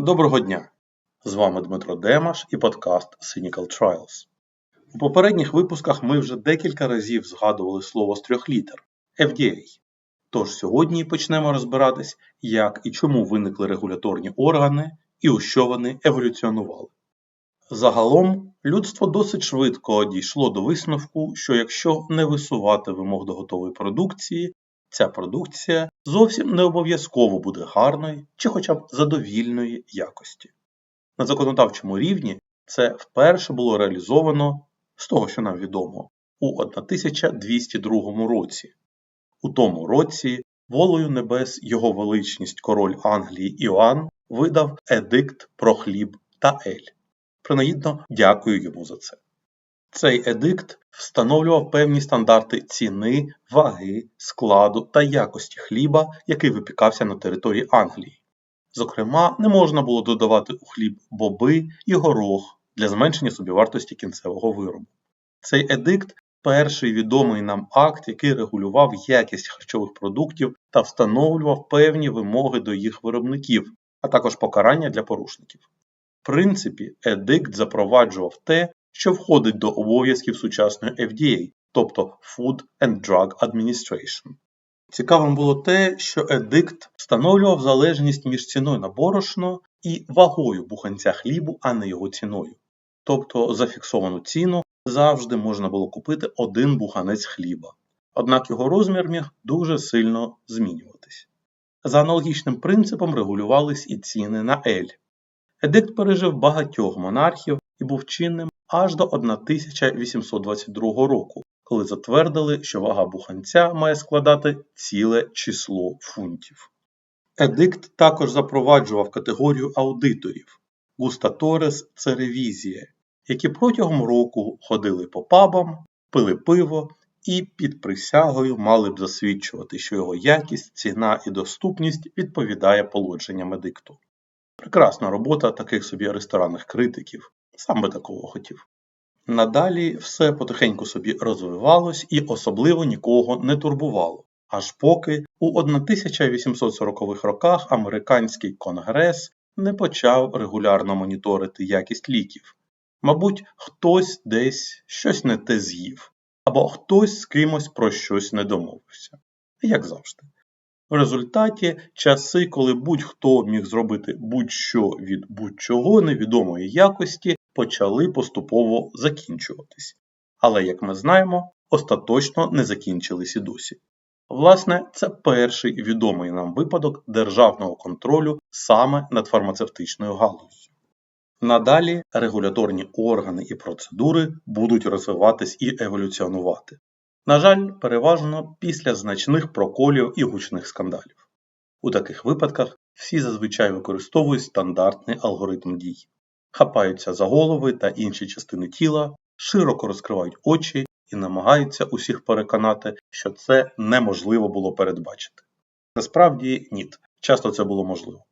Доброго дня! З вами Дмитро Демаш і подкаст Cynical Trials. У попередніх випусках ми вже декілька разів згадували слово з трьох літер FDA. Тож сьогодні почнемо розбиратись, як і чому виникли регуляторні органи і у що вони еволюціонували. Загалом, людство досить швидко дійшло до висновку, що якщо не висувати вимог до готової продукції, ця продукція зовсім не обов'язково буде гарної чи хоча б задовільної якості. На законодавчому рівні це вперше було реалізовано, з того, що нам відомо, у 1202 році. У тому році волею небес його величність король Англії Іоанн видав едикт про хліб та ель. Принагідно дякую йому за це. Цей едикт встановлював певні стандарти ціни, ваги, складу та якості хліба, який випікався на території Англії. Зокрема, не можна було додавати у хліб боби і горох для зменшення собівартості кінцевого виробу. Цей едикт перший відомий нам акт, який регулював якість харчових продуктів та встановлював певні вимоги до їх виробників, а також покарання для порушників. В принципі, едикт запроваджував те, що входить до обов'язків сучасної FDA, тобто Food and Drug Administration. Цікавим було те, що едикт встановлював залежність між ціною на борошно і вагою буханця хлібу, а не його ціною. Тобто за фіксовану ціну завжди можна було купити один буханець хліба, однак його розмір міг дуже сильно змінюватись. За аналогічним принципом регулювались і ціни на ель. Едикт пережив багатьох монархів і був чинним аж до 1822 року, коли затвердили, що вага буханця має складати ціле число фунтів. Едикт також запроваджував категорію аудиторів густаторес це ревізія, які протягом року ходили по пабам, пили пиво і під присягою мали б засвідчувати, що його якість, ціна і доступність відповідає положенням едикту. Прекрасна робота таких собі ресторанних критиків, сам би такого хотів. Надалі все потихеньку собі розвивалось і особливо нікого не турбувало, аж поки у 1840-х роках американський конгрес не почав регулярно моніторити якість ліків. Мабуть, хтось десь щось не те з'їв, або хтось з кимось про щось не домовився, як завжди. В результаті часи, коли будь-хто міг зробити будь-що від будь-чого невідомої якості, почали поступово закінчуватись. Але, як ми знаємо, остаточно не закінчились і досі. Власне, це перший відомий нам випадок державного контролю саме над фармацевтичною галуззю. Надалі регуляторні органи і процедури будуть розвиватись і еволюціонувати. На жаль, переважно після значних проколів і гучних скандалів. У таких випадках всі зазвичай використовують стандартний алгоритм дій, хапаються за голови та інші частини тіла, широко розкривають очі і намагаються усіх переконати, що це неможливо було передбачити. Насправді ні, часто це було можливо.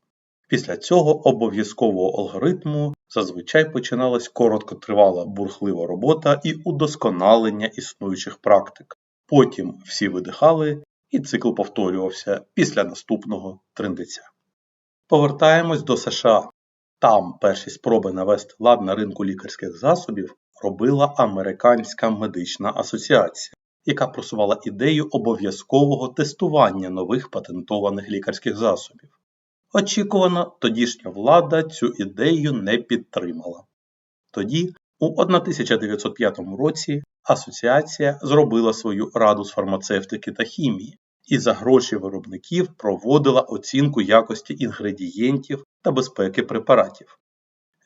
Після цього обов'язкового алгоритму зазвичай починалась короткотривала бурхлива робота і удосконалення існуючих практик. Потім всі видихали, і цикл повторювався після наступного трендиця. Повертаємось до США. Там перші спроби навести лад на ринку лікарських засобів робила Американська медична асоціація, яка просувала ідею обов'язкового тестування нових патентованих лікарських засобів. Очікувано, тодішня влада цю ідею не підтримала. Тоді, у 1905 році, асоціація зробила свою раду з фармацевтики та хімії і за гроші виробників проводила оцінку якості інгредієнтів та безпеки препаратів.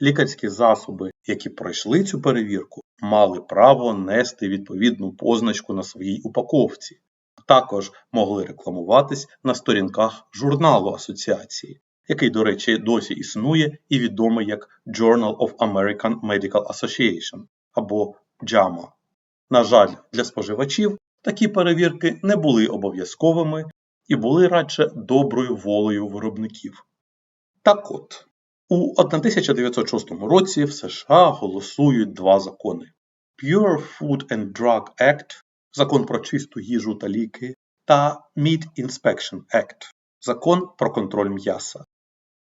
Лікарські засоби, які пройшли цю перевірку, мали право нести відповідну позначку на своїй упаковці, також могли рекламуватись на сторінках журналу асоціації, який, до речі, досі існує і відомий як Journal of American Medical Association або JAMA. На жаль, для споживачів такі перевірки не були обов'язковими і були радше доброю волею виробників. Так от, у 1906 році в США голосують два закони: Pure Food and Drug Act закон про чисту їжу та ліки, та Meat Inspection Act закон про контроль м'яса.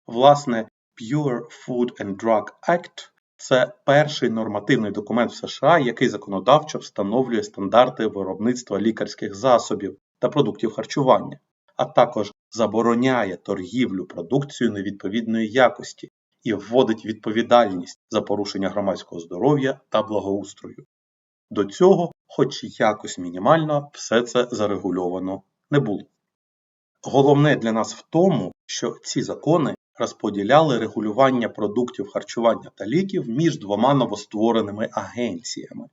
Власне, Pure Food and Drug Act це перший нормативний документ в США, який законодавчо встановлює стандарти виробництва лікарських засобів та продуктів харчування, а також забороняє торгівлю продукцією невідповідної якості і вводить відповідальність за порушення громадського здоров'я та благоустрою. До цього, хоч якось мінімально, все це зарегульовано не було. Головне для нас в тому, що ці закони розподіляли регулювання продуктів харчування та ліків між двома новоствореними агенціями.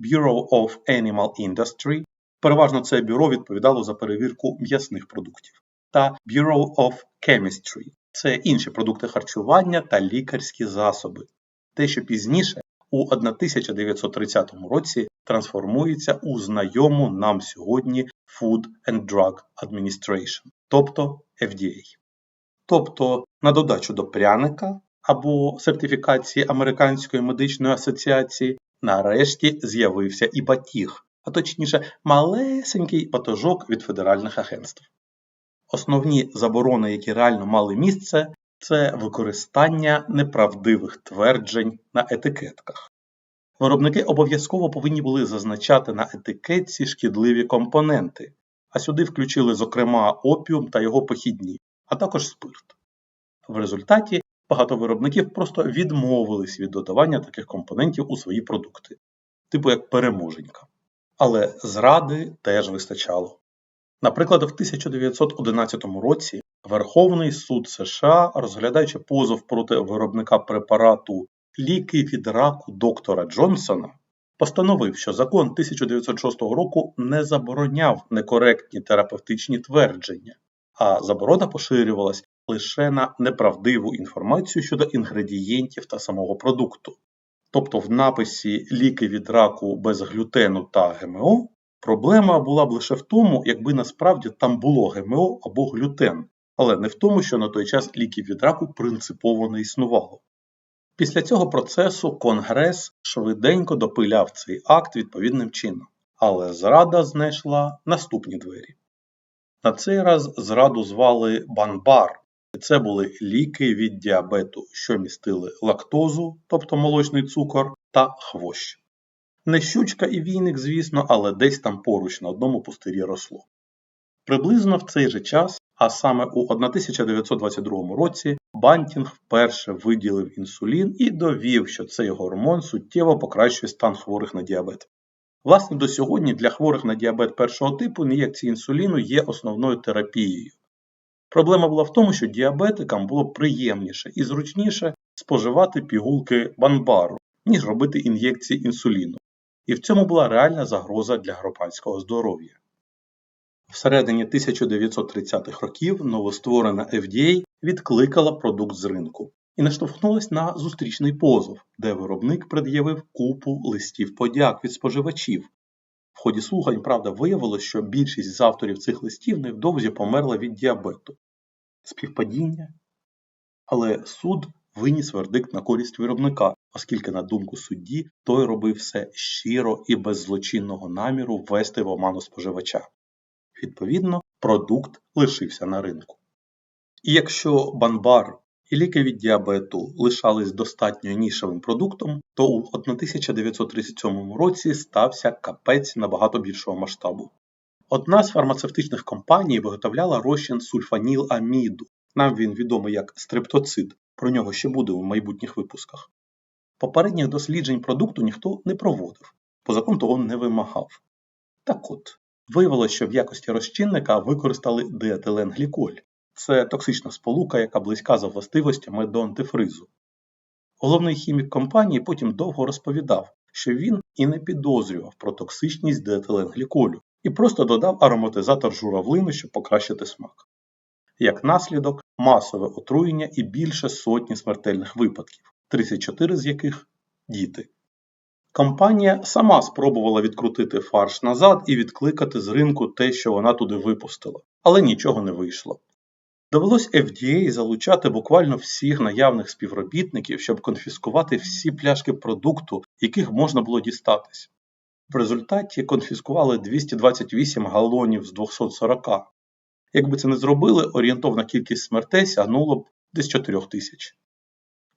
Bureau of Animal Industry, переважно це бюро відповідало за перевірку м'ясних продуктів, та Bureau of Chemistry це інші продукти харчування та лікарські засоби. Те, що пізніше у 1930 році трансформується у знайому нам сьогодні Food and Drug Administration, тобто FDA. Тобто, на додачу до пряника або сертифікації Американської медичної асоціації, нарешті з'явився і батіг, а точніше, малесенький батожок від федеральних агентств. Основні заборони, які реально мали місце, це використання неправдивих тверджень на етикетках. Виробники обов'язково повинні були зазначати на етикетці шкідливі компоненти, а сюди включили, зокрема, опіум та його похідні, а також спирт. В результаті багато виробників просто відмовились від додавання таких компонентів у свої продукти, типу як переможенька. Але зради теж вистачало. Наприклад, в 1911 році Верховний суд США, розглядаючи позов проти виробника препарату ліки від раку доктора Джонсона, постановив, що закон 1906 року не забороняв некоректні терапевтичні твердження, а заборона поширювалась лише на неправдиву інформацію щодо інгредієнтів та самого продукту. Тобто в написі ліки від раку без глютену та ГМО проблема була б лише в тому, якби насправді там було ГМО або глютен, але не в тому, що на той час ліків від раку принципово не існувало. Після цього процесу Конгрес швиденько допиляв цей акт відповідним чином, але зрада знайшла наступні двері. На цей раз зраду звали Банбар, це були ліки від діабету, що містили лактозу, тобто молочний цукор, та хвощ. Не щучка і війник, звісно, але десь там поруч на одному пустирі росло. Приблизно в цей же час, а саме у 1922 році, Бантінг вперше виділив інсулін і довів, що цей гормон суттєво покращує стан хворих на діабет. Власне, до сьогодні для хворих на діабет першого типу ін'єкції інсуліну є основною терапією. Проблема була в тому, що діабетикам було приємніше і зручніше споживати пігулки банбару, ніж робити ін'єкції інсуліну, і в цьому була реальна загроза для громадського здоров'я. Всередині 1930-х років новостворена FDA відкликала продукт з ринку і наштовхнулась на зустрічний позов, де виробник пред'явив купу листів подяк від споживачів. В ході слухань, правда, виявилось, що більшість з авторів цих листів невдовзі померла від діабету. Співпадіння. Але суд виніс вердикт на користь виробника, оскільки, на думку судді, той робив все щиро і без злочинного наміру ввести в оману споживача. Відповідно, продукт лишився на ринку. І якщо банбар і ліки від діабету лишались достатньо нішевим продуктом, то у 1937 році стався капець набагато більшого масштабу. Одна з фармацевтичних компаній виготовляла розчин сульфаніламіду, нам він відомий як стрептоцид, про нього ще буде у майбутніх випусках. Попередніх досліджень продукту ніхто не проводив, бо закон того не вимагав. Так от, виявилося, що в якості розчинника використали диетиленгліколь. Це токсична сполука, яка близька за властивостями до антифризу. Головний хімік компанії потім довго розповідав, що він і не підозрював про токсичність диетиленгліколю і просто додав ароматизатор журавлини, щоб покращити смак. Як наслідок, масове отруєння і більше сотні смертельних випадків, 34 з яких діти. Компанія сама спробувала відкрутити фарш назад і відкликати з ринку те, що вона туди випустила, але нічого не вийшло. Довелось FDA залучати буквально всіх наявних співробітників, щоб конфіскувати всі пляшки продукту, яких можна було дістатись. В результаті конфіскували 228 галонів з 240. Якби це не зробили, орієнтовна кількість смертей сягнула б десь 4 тисяч.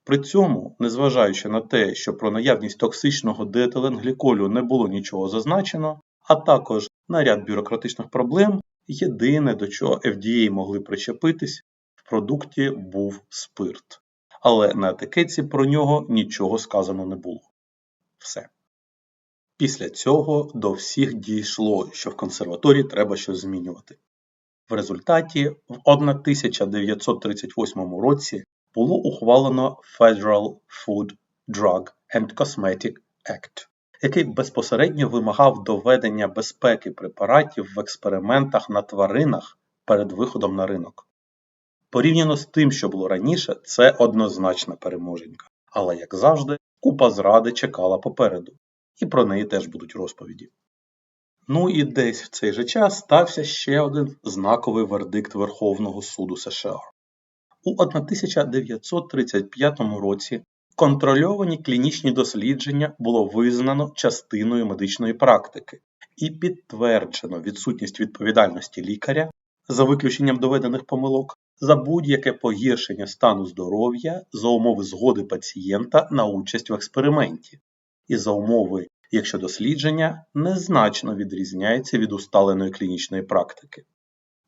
При цьому, незважаючи на те, що про наявність токсичного диетиленгліколю не було нічого зазначено, а також на ряд бюрократичних проблем, єдине, до чого FDA могли причепитись, в продукті був спирт. Але на етикетці про нього нічого сказано не було. Все. Після цього до всіх дійшло, що в консерваторії треба щось змінювати. В результаті в 1938 році було ухвалено Federal Food, Drug and Cosmetic Act, який безпосередньо вимагав доведення безпеки препаратів в експериментах на тваринах перед виходом на ринок. Порівняно з тим, що було раніше, це однозначна переможенька. Але, як завжди, купа зради чекала попереду, і про неї теж будуть розповіді. Ну і десь в цей же час стався ще один знаковий вердикт Верховного суду США. У 1935 році контрольовані клінічні дослідження було визнано частиною медичної практики і підтверджено відсутність відповідальності лікаря за виключенням доведених помилок за будь-яке погіршення стану здоров'я за умови згоди пацієнта на участь в експерименті, і за умови, якщо дослідження незначно відрізняється від усталеної клінічної практики.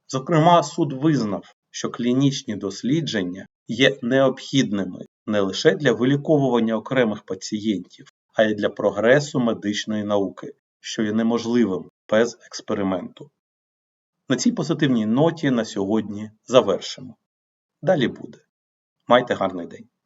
Зокрема, суд визнав, що клінічні дослідження є необхідними не лише для виліковування окремих пацієнтів, а й для прогресу медичної науки, що є неможливим без експерименту. На цій позитивній ноті на сьогодні завершимо. Далі буде. Майте гарний день!